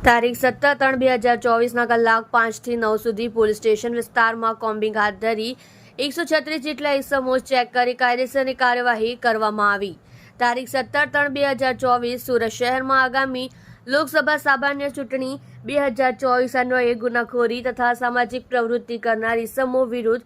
તારીખ સત્તર ત્રણ બે હજાર ચોવીસના કલાક પાંચથી નવ સુધી પોલીસ સ્ટેશન વિસ્તારમાં કોમ્બિંગ હાથ ધરી એકસો છત્રીસ જેટલા ઇસમો ચેક કરી કાયદેસરની કાર્યવાહી કરવામાં આવી. તારીખ સત્તર ત્રણ બે હજાર ચોવીસ સુરત શહેરમાં આગામી લોકસભા સામાન્ય ચૂંટણી બે હજાર ચોવીસ અન્વયે ગુનાખોરી તથા સામાજિક પ્રવૃત્તિ કરનાર ઇસમો વિરુદ્ધ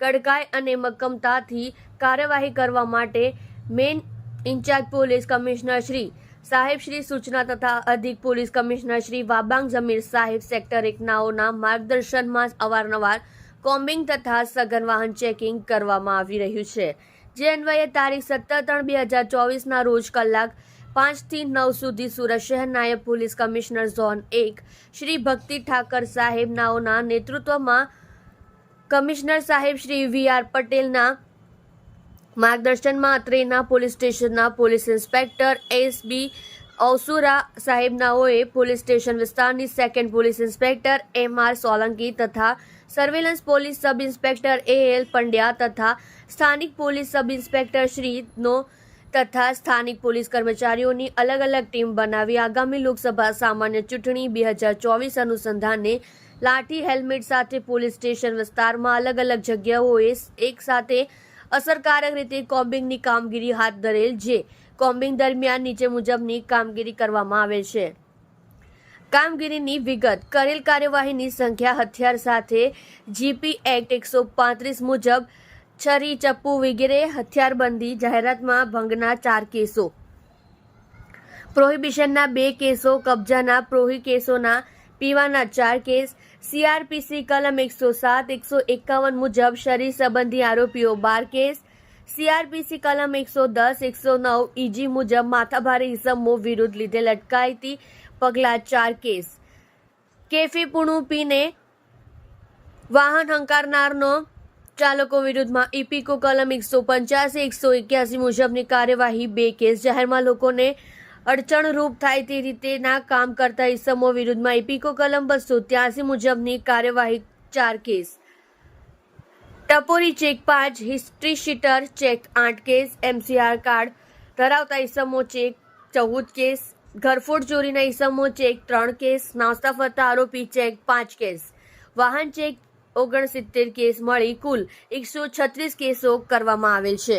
કડકાઈ અને મક્કમતાથી કાર્યવાહી કરવા માટે main incharge police commissioner Shri સાહેબ શ્રી સૂચના તથા અધિક પોલીસ કમિશનર શ્રી વાબાંગ જમીર સાહેબ સેક્ટર એકનાઓના માર્ગદર્શનમાં અવારનવાર કોમ્બિંગ તથા સઘન વાહન ચેકિંગ કરવામાં આવી રહ્યું છે. જે અન્વયે તારીખ સત્તર ત્રણ બે હજાર ચોવીસના રોજ કલાક પાંચથી નવ સુધી સુરત શહેર નાયબ પોલીસ કમિશનર ઝોન એક શ્રી ભક્તિ ઠાકર સાહેબ નાઓના નેતૃત્વમાં કમિશનર સાહેબ શ્રી વી આર પટેલના માર્ગદર્શનમાં અત્રેના પોલીસ સ્ટેશનના police inspector S B Ausura સાહેબનાઓએ police station વિસ્તારની second police inspector M R Solanki તથા surveillance police sub inspector A L Pandya તથા સ્થાનિક પોલીસ સબ ઇન્સ્પેક્ટર શ્રીનો તથા સ્થાનિક પોલીસ કર્મચારીઓની અલગ અલગ ટીમ બનાવી આગામી લોકસભા સામાન્ય ચૂંટણી બે હજાર ચોવીસ અનુસંધાને લાઠી હેલ્મેટ સાથે પોલીસ સ્ટેશન વિસ્તારમાં અલગ અલગ જગ્યાઓએ એક સાથે અસરકારક રીતે કોમ્બિંગની કામગીરી હાથ ધરેલ જે કોમ્બિંગ દરમિયાન નીચે મુજબની કામગીરી કરવામાં આવે છે. કામગીરીની વિગત, કરેલ કાર્યવાહીની સંખ્યા હથિયાર સાથે જીપી એક્ટ એકસો પાંત્રીસ મુજબ છરી, ચપ્પુ વગેરે હથિયારબંધી જાહેરાતમાં ભંગના ચાર કેસો. પ્રોહિબિશનના બે કેસો, કબજાના પ્રોહી કેસોના પીવાના ચાર કેસ. સીઆરપીસી કલમ એકસો સાત, એકસો એકાવન મુજબ શરીર સંબંધી આરોપીઓ બાર કેસ. સીઆરપીસી કલમ એકસો દસ, એકસો નવ ઈજી મુજબ માથાભારે ઇસમો વિરુદ્ધ લીધેલ અટકાયતી પગલાં ચાર કેસ. કેફી પૂણું પીને વાહન હંકારનારનો ચાલકો વિરુદ્ધમાં ઇપીકો કલમ એકસો પંચ્યાસી, એકસો એક્યાસી મુજબની કાર્યવાહી બે કેસ. જાહેરમાં લોકોને અડચણરૂપ થાય તે રીતેના કામ કરતા ઇસમો વિરુદ્ધમાં ઇપીકો કલમ બસો ત્યાસી મુજબની કાર્યવાહી ચાર કેસ. ટપોરી ચેક પાંચ, હિસ્ટ્રી શીટર ચેક આઠ કેસ, એમસીઆર કાર્ડ ધરાવતા ઇસમો ચેક ચૌદ કેસ, ઘરફોડ ચોરીના ઇસમો ચેક ત્રણ કેસ, નાસ્તા ફરતા આરોપી ચેક પાંચ કેસ. વાહન ચેક ઓગણસિત્તેર કેસ મળી, કુલ એકસો છત્રીસ કેસો કરવામાં આવેલ છે.